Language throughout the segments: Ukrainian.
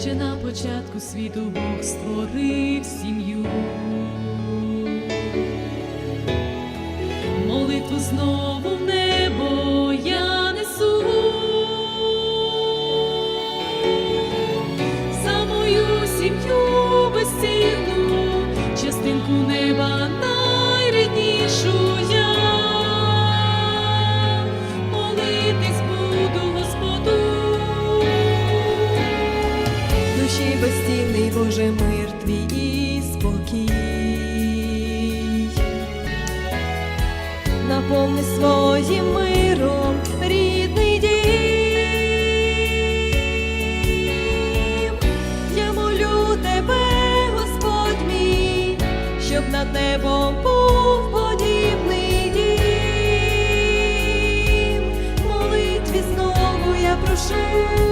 Ще на початку світу Бог створив сім'ю. Молитву знову Боже мир твій і спокій. Наповни своїм миром рідний дім. Я молю тебе, Господь мій, щоб над небом був подібний дім. Молитві знову я прошу.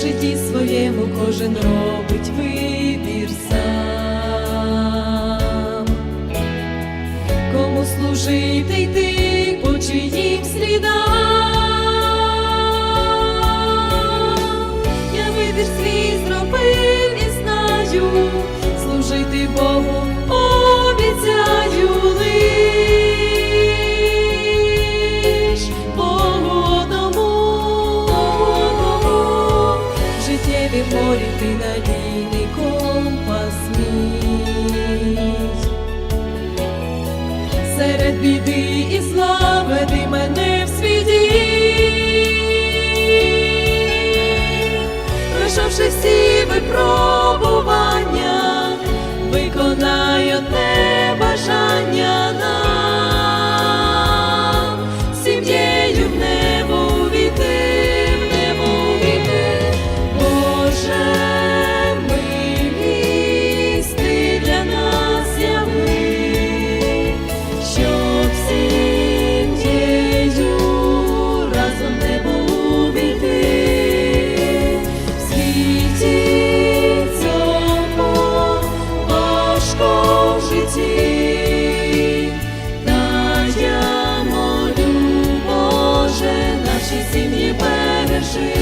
В житті своєму кожен робить вибір сам. Надійний компас мій. Серед біди і зла веди мене в світі. Пройшовши всі випробування, виконай одне житті, та я молю, Боже, наші сім'ї бережи.